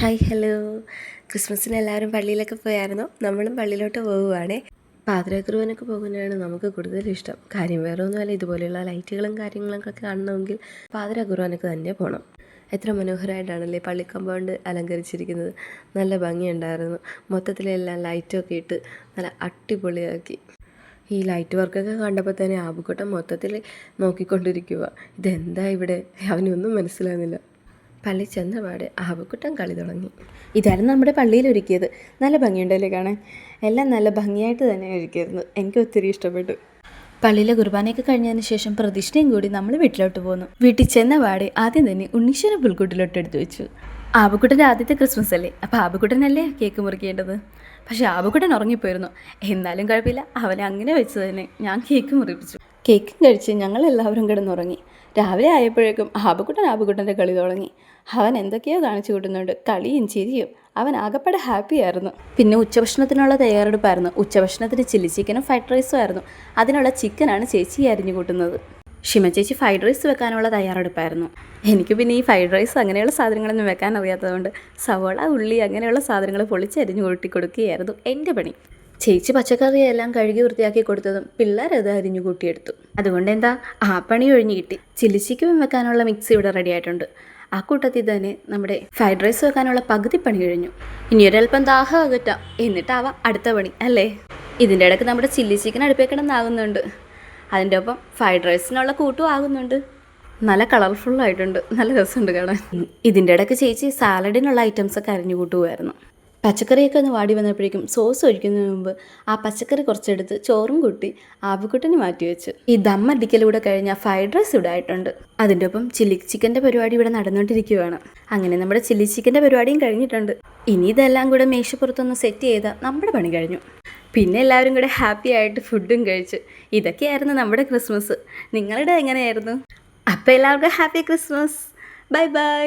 Hi hello. ക്രിസ്മസിന് എല്ലാവരും പള്ളിയിലൊക്കെ പോയായിരുന്നു. നമ്മളും പള്ളിയിലോട്ട് പോവുകയാണേ പാതിരാക്കുറുവനൊക്കെ പോകുന്നതാണ് നമുക്ക് കൂടുതൽ ഇഷ്ടം. കാര്യം വേറെ ഒന്നുമല്ല ഇതുപോലെയുള്ള ലൈറ്റുകളും കാര്യങ്ങളൊക്കെ കാണണമെങ്കിൽ പാതിരാക്കുറുവനൊക്കെ തന്നെ പോകണം എത്ര മനോഹരമായിട്ടാണല്ലേ പള്ളി കമ്പൗണ്ട് അലങ്കരിച്ചിരിക്കുന്നത്. നല്ല ഭംഗിയുണ്ടായിരുന്നു. മൊത്തത്തിലെല്ലാം ലൈറ്റൊക്കെ ഇട്ട് നല്ല അട്ടിപൊളിയാക്കി ഈ ലൈറ്റ് വർക്കൊക്കെ കണ്ടപ്പോൾ തന്നെ ആബുക്കുട്ടൻ മൊത്തത്തിൽ നോക്കിക്കൊണ്ടിരിക്കുക ഇതെന്താ ഇവിടെ? അവനൊന്നും മനസ്സിലാകുന്നില്ല പള്ളി ചെന്നപാട് ആവക്കുട്ടം കളി തുടങ്ങി. ഇതായിരുന്നു നമ്മുടെ പള്ളിയിൽ ഒരുക്കിയത്. നല്ല ഭംഗിയുണ്ടല്ലേ കാണാൻ? എല്ലാം നല്ല ഭംഗിയായിട്ട് തന്നെ ഒരുക്കിയിരുന്നു. എനിക്ക് ഒത്തിരി ഇഷ്ടപ്പെട്ടു. പള്ളിയിലെ കുർബാനയൊക്കെ കഴിഞ്ഞതിന് ശേഷം പ്രദക്ഷിണയും കൂടി നമ്മൾ വീട്ടിലോട്ട് പോന്നു. വീട്ടിൽ ചെന്ന പാടെ ആദ്യം തന്നെ ഉണ്ണീശ്വര പുൽക്കൂട്ടിലോട്ട് എടുത്തു വെച്ചു. ആബുക്കുട്ടന്റെ ആദ്യത്തെ ക്രിസ്മസ് അല്ലേ? അപ്പോൾ ആബുക്കുട്ടനല്ലേ കേക്ക് മുറിക്കേണ്ടത്? പക്ഷേ ആബുക്കുട്ടൻ ഉറങ്ങിപ്പോയിരുന്നു. എന്നാലും കുഴപ്പമില്ല. അവനെ അങ്ങനെ വെച്ച് തന്നെ. ഞാൻ കേക്ക് മുറിപ്പിച്ചു. കേക്കും കഴിച്ച് ഞങ്ങൾ എല്ലാവരും കിടന്നുറങ്ങി. രാവിലെ ആയപ്പോഴേക്കും ആബുക്കുട്ടൻ ആബുക്കുട്ടന്റെ കളി തുടങ്ങി. അവൻ എന്തൊക്കെയോ കാണിച്ചു കൂട്ടുന്നുണ്ട്. കളിയും ചിരിയും. അവൻ ആകപ്പാടെ ഹാപ്പി ആയിരുന്നു. പിന്നെ ഉച്ചഭക്ഷണത്തിനുള്ള തയ്യാറെടുപ്പായിരുന്നു. ഉച്ചഭക്ഷണത്തിന് ചില്ലി ചിക്കനും ഫ്രൈഡ് റൈസും ആയിരുന്നു. അതിനുള്ള ചിക്കനാണ് ചേച്ചി അരിഞ്ഞു കൂട്ടുന്നത്. ഷിമ ചേച്ചി ഫ്രൈഡ് റൈസ് വെക്കാനുള്ള തയ്യാറെടുപ്പായിരുന്നു. എനിക്ക് പിന്നെ ഈ ഫ്രൈഡ് റൈസ് അങ്ങനെയുള്ള സാധനങ്ങളൊന്നും വെക്കാൻ അറിയാത്തതുകൊണ്ട് സവോള ഉള്ളി അങ്ങനെയുള്ള സാധനങ്ങൾ പൊളിച്ചരിഞ്ഞ് കൂട്ടി കൊടുക്കുകയായിരുന്നു എന്റെ പണി. ചേച്ചി പച്ചക്കറിയെല്ലാം കഴുകി വൃത്തിയാക്കി കൊടുത്തതും പിള്ളേരത് അരിഞ്ഞു കൂട്ടിയെടുത്തു. അതുകൊണ്ട് എന്താ ആ പണി ഒഴിഞ്ഞു കിട്ടി. ചില്ലി ചിക്കൻ വെക്കാനുള്ള മിക്സ് ഇവിടെ റെഡി ആയിട്ടുണ്ട്. ആ കൂട്ടത്തിൽ തന്നെ നമ്മുടെ ഫ്രൈഡ് റൈസ് വെക്കാനുള്ള പകുതി പണി കഴിഞ്ഞു. ഇനി ഒരൽപ്പം ദാഹം അകറ്റാം. എന്നിട്ടാവാം അടുത്ത പണി അല്ലേ? ഇതിന്റെ ഇടയ്ക്ക് നമ്മുടെ ചില്ലി ചിക്കൻ അടുപ്പേക്കണമെന്നാകുന്നുണ്ട് അതിന്റെ ഒപ്പം ഫ്രൈഡ് റൈസിനുള്ള കൂട്ടും ആകുന്നുണ്ട്. നല്ല കളർഫുൾ ആയിട്ടുണ്ട്. നല്ല രസമുണ്ട് കാണാൻ. ഇതിന്റെ ഇടയ്ക്ക് ചേച്ചി സാലഡിനുള്ള ഐറ്റംസ് ഒക്കെ അരിഞ്ഞു കൂട്ടുമായിരുന്നു പച്ചക്കറിയൊക്കെ ഒന്ന് വാടി വന്നപ്പോഴേക്കും സോസ് ഒഴിക്കുന്നതിന് മുമ്പ് ആ പച്ചക്കറി കുറച്ചെടുത്ത് ചോറും കൂട്ടി ആവിക്കുട്ടിന് മാറ്റി വെച്ചു. ഈ ദം അടിക്കലൂടെ കഴിഞ്ഞാൽ ഫ്രൈഡ് റൈസ് ഇവിടെ ആയിട്ടുണ്ട്. അതിന്റെ ഒപ്പം ചില്ലി ചിക്കന്റെ പരിപാടി ഇവിടെ നടന്നുകൊണ്ടിരിക്കുകയാണ്. അങ്ങനെ നമ്മുടെ ചില്ലി ചിക്കന്റെ പരിപാടിയും കഴിഞ്ഞിട്ടുണ്ട്. ഇനി ഇതെല്ലാം കൂടെ മേശപ്പുറത്തൊന്ന് സെറ്റ് ചെയ്താൽ നമ്മുടെ പണി കഴിഞ്ഞു. പിന്നെ എല്ലാവരും കൂടെ ഹാപ്പി ആയിട്ട് ഫുഡും കഴിച്ചു. ഇതൊക്കെയായിരുന്നു നമ്മുടെ ക്രിസ്മസ് നിങ്ങളുടെ എങ്ങനെയായിരുന്നു? അപ്പോൾ എല്ലാവർക്കും ഹാപ്പി ക്രിസ്മസ് ബൈ ബൈ